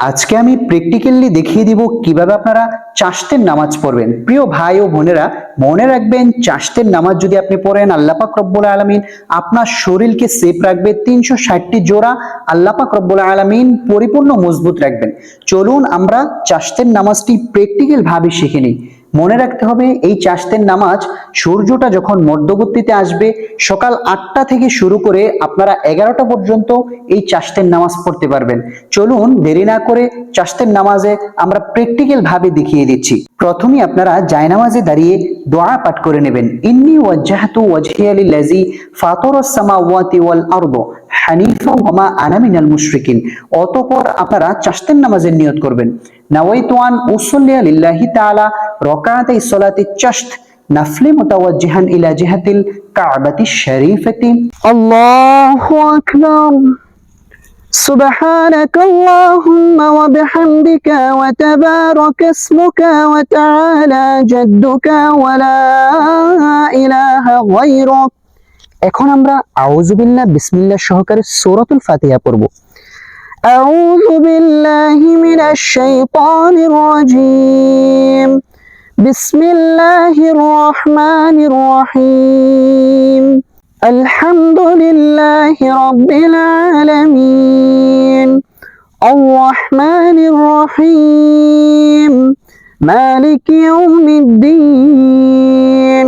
আজকে আমি প্র্যাকটিক্যালি দেখিয়ে দিব কীভাবে আপনারা চাষতের নামাজ পড়বেন। প্রিয় ভাই ও বোনেরা, মনে রাখবেন চাষতের নামাজ যদি আপনি পড়েন আল্লাপাক রব্বুল আলমিন আপনার শরীরকে সেফ রাখবে, তিনশো ষাটটি জোড়া আল্লাপাক রব্বুল আলমিন পরিপূর্ণ মজবুত রাখবেন। চলুন আমরা চাষতের নামাজটি প্র্যাকটিক্যাল ভাবে শিখে নিই। মনে রাখতে হবে, এই চাষতের নামাজ সূর্যটা যখন মধ্যবর্তীতে আসবে, সকাল আটটা থেকে শুরু করে আপনারা এগারোটা পর্যন্ত এই চাষতের নামাজ পড়তে পারবেন। চলুন দেরি না করে চাষতের নামাজে আমরা প্র্যাকটিক্যাল ভাবে দেখিয়ে দিচ্ছি। প্রথমে আপনারা জায়নামাজে দাঁড়িয়ে দোয়া পাঠ করে নেবেন। ইন্নি ওয়াজ্জাহাতু ওয়াজহিয়া লিল্লাযী ফাতারাস সামাওয়াতি ওয়াল আরদ। হানিফা ওয়ামা আনা মিনাল মুশরিকিন অতঃপর আপনারা চাষতের নামাজের নিয়ত করবেন নাওয়াইতু আন উসাল্লিয়া লিল্লাহি তাআলা রাকাতাই সালাতি চাশত নাফলি মুতাওয়াজ্জিহান ইলা জিহাতিল কাবাতি শরীফাতি আল্লাহু আকবার سبحانك اللهم وبحمدك وتبارك اسمك وتعالى جدك ولا إله غيرك এখন আমরা আউযুবিল্লাহ বিসমিল্লাহ সহকারে সূরাতুল ফাতিহা পড়ব أعوذ بالله من الشيطان الرجيم بسم الله الرحمن الرحيم الحمد لله رب العالمين الرحمن الرحيم مالك يوم الدين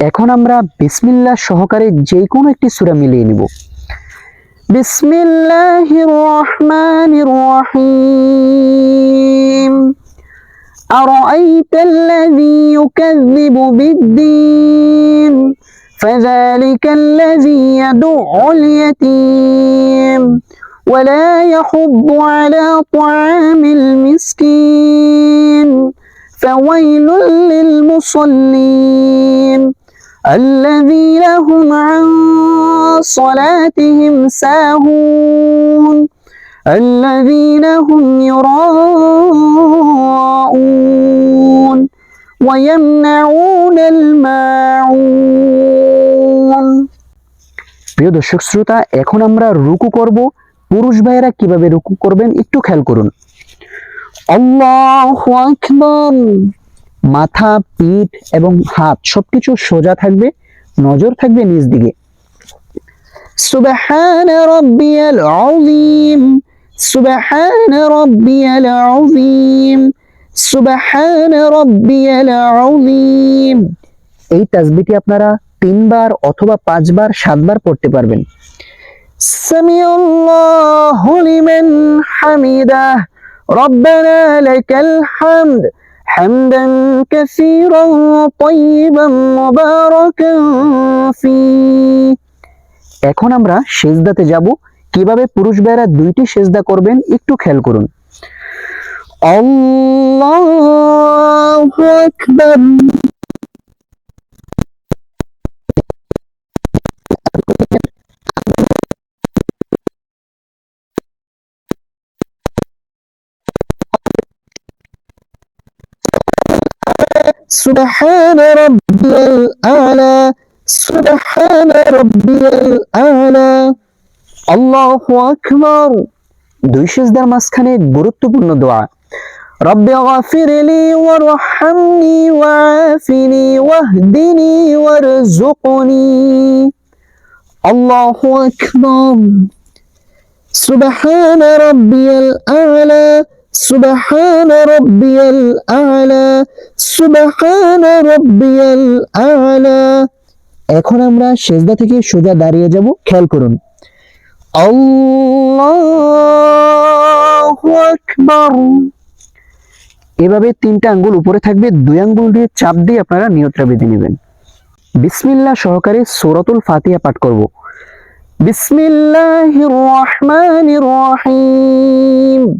এখন আমরা বিসমিল্লাহ সহকারে যে কোনো একটি সূরা মিলিয়ে নিব بسم الله الرحمن الرحيم أرأيت الذي يكذب بالدين فذلك الذي يدع اليتيم ولا يحض على طعام المسكين فويل للمصلين الذين هم عن صلاتهم ساهون الذين هم يراءون ويمنعون الماعون প্রিয় দর্শক শ্রোতা এখন আমরা রুকু করব পুরুষ ভাইয়েরা কিভাবে রুকু করবেন একটু খেয়াল করুন আল্লাহু আকবার মাথা, পিঠ এবং হাত সবকিছু সোজা থাকবে, নজর থাকবে নিজ দিকে। সুবহান রব্বিয়াল আযীম, সুবহান রব্বিয়াল আযীম, সুবহান রব্বিয়াল আযীম। এই তাসবিহটি আপনারা তিনবার অথবা পাঁচবার, সাতবার পড়তে পারবেন। সামিউল্লাহু লিমান হামিদাহ, রব্বানা লাকাল হামদ। حمدا كثيرا طيبا مباركا فيه এখন আমরা সেজদাতে যাব কিভাবে পুরুষ ভাইয়েরা দুইটি সেজদা করবেন একটু খেয়াল করুন الله أكبر سبحان ربي الأعلى سبحان ربي الأعلى الله أكبر দুই সেজদার মাঝখানে গুরুত্বপূর্ণ দোয়া رب اغفر لي وارحمني وعافني واهدني وارزقني الله أكبر سبحان ربي الأعلى سبحان ربي الأعلى সুবহান রব্বিয়াল আলা। এখন আমরা সেজদা থেকে সোজা দাঁড়িয়ে যাব, খেয়াল করুন। আল্লাহু আকবার। এভাবে তিনটা আঙ্গুল উপরে থাকবে, দুই আঙ্গুল দিয়ে চাপ দিয়ে আপনারা নিয়তটা বেঁধে নেবেন। বিসমিল্লা সহকারে সূরাতুল ফাতিহা পাঠ করব। বিসমিল্লাহির রহমানির রহিম।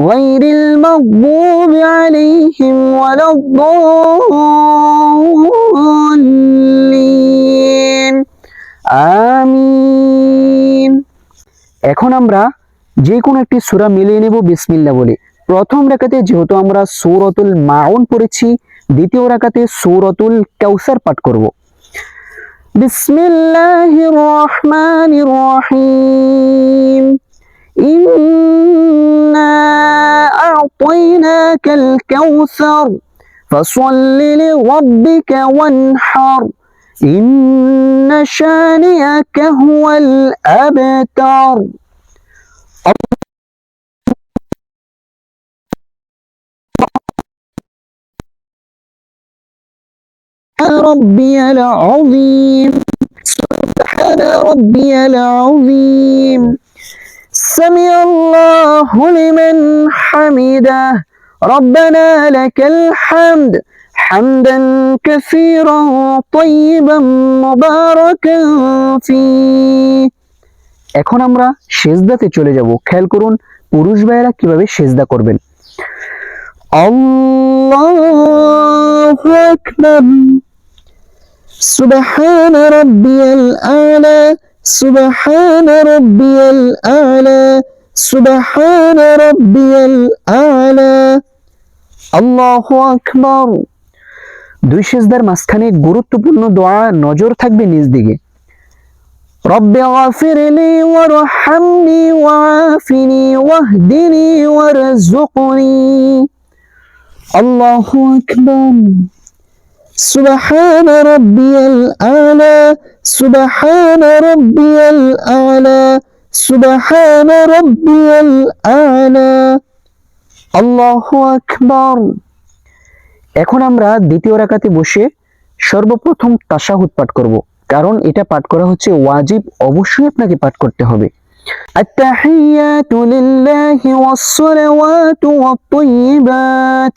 غير المغضوب عليهم ولا الضالين আমিন এখন আমরা যে কোনো একটি সূরা মিলিয়ে নেব বিসমিল্লাহ বলে প্রথম রাকাতে যেহেতু আমরা সূরাতুল মাউন পড়েছি দ্বিতীয় রাকাতে সূরাতুল কাউসার পাঠ করব বিসমিল্লাহির রহমানির রহিম إنا أعطيناك الكوثر فصل لربك وانحر إن شانئك هو الأبتر ربي العظيم سبحان ربي العظيم سمع الله لمن حمده ربنا لك الحمد حمدا كثيرا طيبا مباركا فيه এখন আমরা সেজদাতে চলে যাব খেয়াল করুন পুরুষ ভাইয়েরা কিভাবে সেজদা করবেন আল্লাহু আকবার সুবহান রাব্বিয়াল আলা সুবহান রাব্বিয়াল আলা সুবহান রাব্বিয়াল আলা আল্লাহু আকবার দুই সেজদার মাঝখানে গুরুত্বপূর্ণ দোয়া নজর থাকবে নিজ দিকে رب اغفر لي وارحمني وعافني واهدني وارزقني الله أكبر سبحان ربي الأعلى سبحان ربي الأعلى سبحان ربي الأعلى الله أكبر এখন আমরা দ্বিতীয় রাকাতে বসে সর্বপ্রথম তাশাহুদ পাঠ করব কারণ এটা পাঠ করা হচ্ছে ওয়াজিব অবশ্যই আপনাকে পাঠ করতে হবে التحيات لله والصلوات والطيبات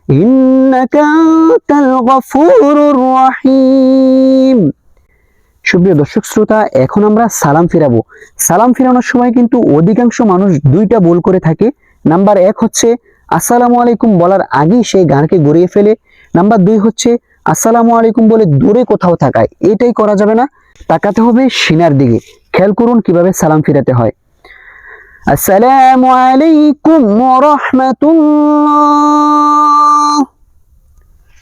সুপ্রিয় দর্শক শ্রোতা, এখন আমরা সালাম ফিরাবো। সালাম ফিরানোর সময় কিন্তু অধিকাংশ মানুষ দুইটা বল করে থাকে। নাম্বার এক হচ্ছে, আসসালামু আলাইকুম বলার আগেই সেই গানকে গড়িয়ে ফেলে। নাম্বার দুই হচ্ছে, আসসালামু আলাইকুম বলে দূরে কোথাও থাকায়। এটাই করা যাবে না। তাকাতে হবে সিনার দিকে। খেয়াল করুন কীভাবে সালাম ফিরাতে হয়। আসসালামু আলাইকুম রহমাতুল্লাহ।